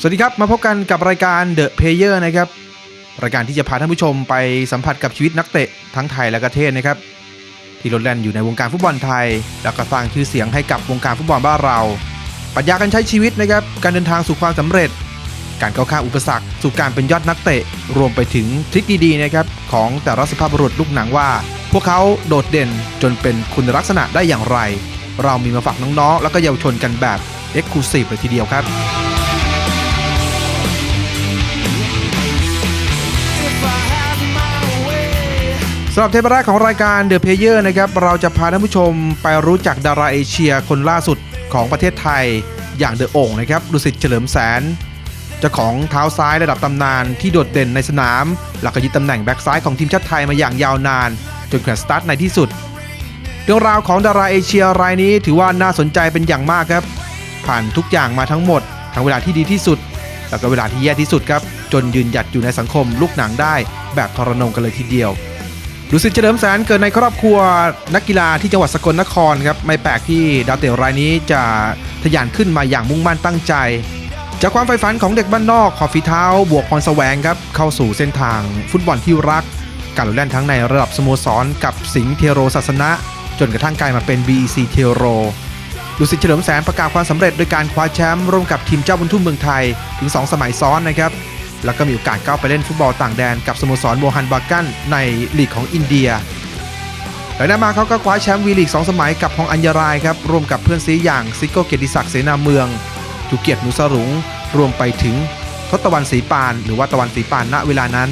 สวัสดีครับ มาพบกันกับรายการ The Player นะครับ รายการที่จะพาท่านผู้ชมไปสัมผัสกับชีวิตนักเตะทั้งไทยและก็เทศนะครับ ที่ลดแล่นอยู่ในวงการฟุตบอลไทย แล้วก็สร้างชื่อเสียงให้กับวงการฟุตบอลบ้านเราปรัชญาการใช้ชีวิตนะครับ การเดินทางสู่ความสำเร็จ การก้าวข้ามอุปสรรค สู่การเป็นยอดนักเตะ รวมไปถึงทริคดีๆนะครับของแต่ละสภาพบุรุษลูกหนังว่า พวกเขาโดดเด่นจนเป็นคุณลักษณะได้อย่างไร เรามีมาฝากน้องๆ แล้วก็เยาวชนกันแบบ e x c l u s i v e เลยทีเดียวครับสำหรับเทปแรกของรายการ The Player นะครับเราจะพาท่านผู้ชมไปรู้จักดาราเอเชียคนล่าสุดของประเทศไทยอย่างเดอะโอ่งนะครับดุสิตเฉลิมแสนเจ้าของเท้าซ้ายระดับตำนานที่โดดเด่นในสนาม หลักก็ยึดตำแหน่งแบ็กซ้ายของทีมชาติไทยมาอย่างยาวนาน จนแขวนสตาร์ทในที่สุด เรื่องราวของดาราเอเชียรายนี้ถือว่าน่าสนใจเป็นอย่างมากครับ ผ่านทุกอย่างมาทั้งหมด ทั้งเวลาที่ดีที่สุด แล้วก็เวลาที่แย่ที่สุดครับ จนยืนหยัดอยู่ในสังคมลูกหนังได้ แบบทรนงกันเลยทีเดียวดุสิตเฉลิมแสนเกิดในครอบครัวนักกีฬาที่จังหวัดสกลนครครับไม่แปลกที่ดาวเต๋อรายนี้จะทะยานขึ้นมาอย่างมุ่งมั่นตั้งใจ จากความใฝ่ฝันของเด็กบ้านนอกขอฝีเท้า บวกพรแสวงครับเข้าสู่เส้นทาง ฟุตบอลที่รัก การลเล่นทั้งในระดับสโมสรกับสิงห์เทโรศาสนะ จนกระทั่งกลายมาเป็น BEC เทโร ดุสิตเฉลิมแสนประกาศความสำเร็จโดยการคว้าแชมป์ร่วมกับทีมเจ้าบุญทุ่มเมืองไทยถึง 2 สมัยซ้อนนะครับ แล้วก็มีโอกาสก้าวไปเล่นฟุตบอลต่างแดนกับสโมสรโมฮันบากันในลีกของอินเดียหลังจากมาเขาก็คว้าแชมป์วีลีก 2 สมัยกับฮองอัญญารายครับร่วมกับเพื่อนซีอย่างซิโก้เกียรติศักดิ์เสนาเมืองจุเกียรติหนูสรุงรวมไปถึงทศตวรรณศรีปาน หรือว่าตะวันศีปานณเวลานั้น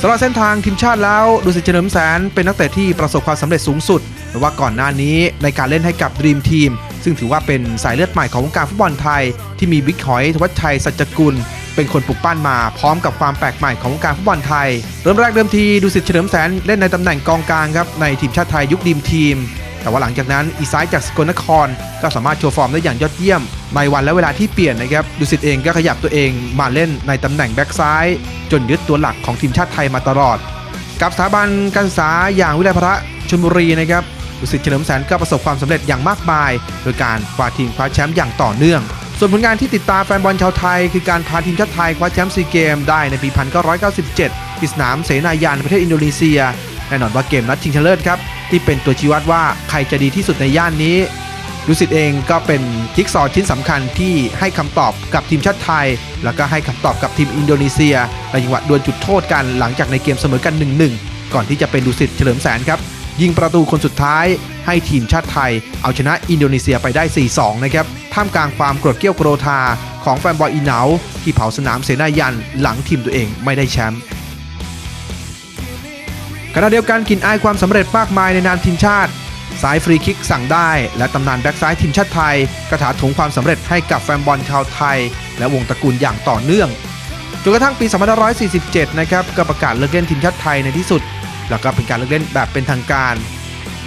สำหรับเส้นทางทีมชาติแล้วดุสิเฉลิมแสนเป็นนักเตะที่ประสบความสำเร็จสูงสุดหรือว่าก่อนหน้านี้ในการเล่นให้กับดรีมทีม ซึ่งถือว่าเป็นสายเลือดใหม่ของวงการฟุตบอลไทย ที่มีบิ๊กหอยทวัชชัยสัจจกุล เป็นคนปลุกปั้นมาพร้อมกับความแปลกใหม่ของวงการฟุตบอลไทย เริ่มแรกเริ่มทีดุสิตเฉลิมแสนเล่นในตำแหน่งกองกลางครับในทีมชาติไทยยุคดีมทีม แต่ว่าหลังจากนั้นอีซ้ายจากสกลนคร ก็สามารถโชว์ฟอร์มได้อย่างยอดเยี่ยม ในวันและเวลาที่เปลี่ยนนะครับดุสิตเองก็ขยับตัวเองมาเล่นในตำแหน่งแบ็กซ้าย จนยึดตัวหลักของทีมชาติไทยมาตลอด กับสถาบันการศึกษาอย่างวิทยาลัยพระชลบุรีนะครับ ดุสิตเฉลิมแสนก็ประสบความสำเร็จอย่างมากมาย โดยการคว้าทีมคว้าแชมป์อย่างต่อเนื่อง ส่วนผลงานที่ติดตาแฟนบอลชาวไทย คือการพาทีมชาติไทยคว้าแชมป์ซีเกมได้ในปี 1997 ที่สนามเสนายันประเทศอินโดนีเซียแน่นอนว่าเกมนัดชิงชนะเลิศครับที่เป็นตัวชี้วัดว่าใครจะดีที่สุดในย่านนี้ดุสิตเองก็เป็นจิ๊กซอชิ้นสำคัญที่ให้คำตอบกับทีมชาติไทย แล้วก็ให้คำตอบกับทีมอินโดนีเซียในจังหวะดวลจุดโทษกันหลังจากในเกมเสมอกัน 1-1 ก่อนที่จะเป็นดุสิตเฉลิมแสนครับ ยิงประตูคนสุดท้าย ให้ทีมชาติไทย เอาชนะอินโดนีเซียไปได้ 4-2 นะครับ ท่ามกลางความโกรธเกรี้ยวโกรธา ของแฟนบอลอีเหนาที่เผาสนามเสนายันหลังทีมตัวเองไม่ได้แชมป์ขณะเดียวกันกลินอายความสำเร็จมากมายในนามทีมชาติสายฟรีคิกสั่งได้ และตำนานแบ็กซ้ายทีมชาติไทยกระถาถงความสำเร็จให้กับแฟนบอลชาวไทย และวงตระกูลอย่างต่อเนื่องจนกระทั่งปี 2547 นะครับก็ประกาศเลิกเล่นทีมชาติไทยในที่สุด แล้วก็เป็นการเลิกเล่นแบบเป็นทางการ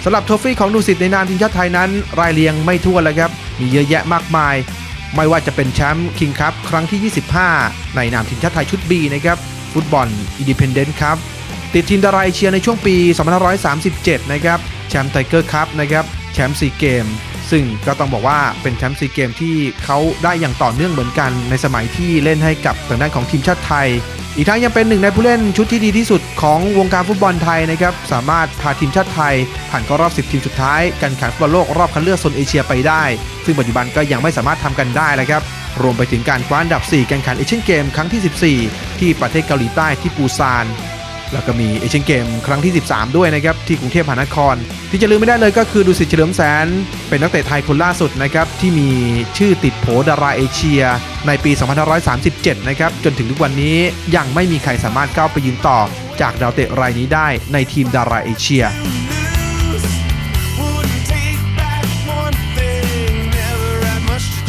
สำหรับโทฟี่ของดูสิตในนามทีมชาติไทยนั้น รายเรียงไม่ทั่วนเลยครับ มีเยอะแยะมากมาย ไม่ว่าจะเป็นแชมป์คิงคัพครั้งที่ 25 ในนามทีมชาติไทยชุด B นะครับฟุตบอลอินดิเพนเดนต์ครับติดทีมดาราเอเชียในช่วงปี 2537 นะครับแชมป์ไทเกอร์คัพนะครับแชมป์ซีเกม ซึ่งก็ต้องบอกว่าเป็นแชมป์ซีเกมที่เขาได้อย่างต่อเนื่องเหมือนกัน ในสมัยที่เล่นให้กับทางด้านของทีมชาติไทย อีกทั้งยังเป็นหนึ่งในผู้เล่นชุดที่ดีที่สุดของวงการฟุตบอลไทยนะครับ สามารถพาทีมชาติไทย ผ่านเข้ารอบ 10 ทีมสุดท้ายการแข่งฟุตบอลโลกรอบคัดเลือกโซนเอเชียไปได้ ซึ่งปัจจุบันก็ยังไม่สามารถทำกันได้เลยครับ รวมไปถึงการคว้าอันดับ 4 การแข่งขันเอเชียนเกมครั้งที่ 14 ที่ประเทศเกาหลีใต้ที่ปูซาน แล้วก็มีเอเชียนเกมครั้งที่ 13 ด้วยนะครับที่กรุงเทพมหานคร ที่จะลืมไม่ได้เลยก็คือดุสิตเฉลิมแสน เป็นนักเตะไทยคนล่าสุดนะครับที่มีชื่อติดโผดาราเอเชีย ในปี 2537 นะครับจนถึงทุกวันนี้ยังไม่มีใครสามารถก้าวไปยืนต่อ จากดาวเตะรายนี้ได้ในทีมดาราเอเชีย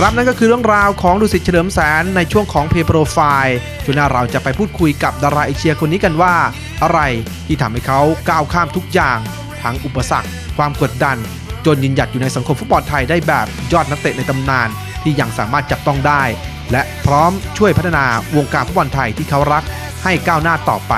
ครับนั่นก็คือเรื่องราวของดุสิตเฉลิมแสนในช่วงของเพย์โปรไฟล์ช่วงหน้าเราจะไปพูดคุยกับดาราเอเชียคนนี้กันว่า อะไรที่ทำให้เขาก้าวข้ามทุกอย่าง ทั้งอุปสรรค ความกดดัน จนยืนหยัดอยู่ในสังคมฟุตบอลไทยได้แบบยอดนักเตะในตำนาน ที่ยังสามารถจับต้องได้ และพร้อมช่วยพัฒนาวงการฟุตบอลไทยที่เขารักให้ก้าวหน้าต่อไป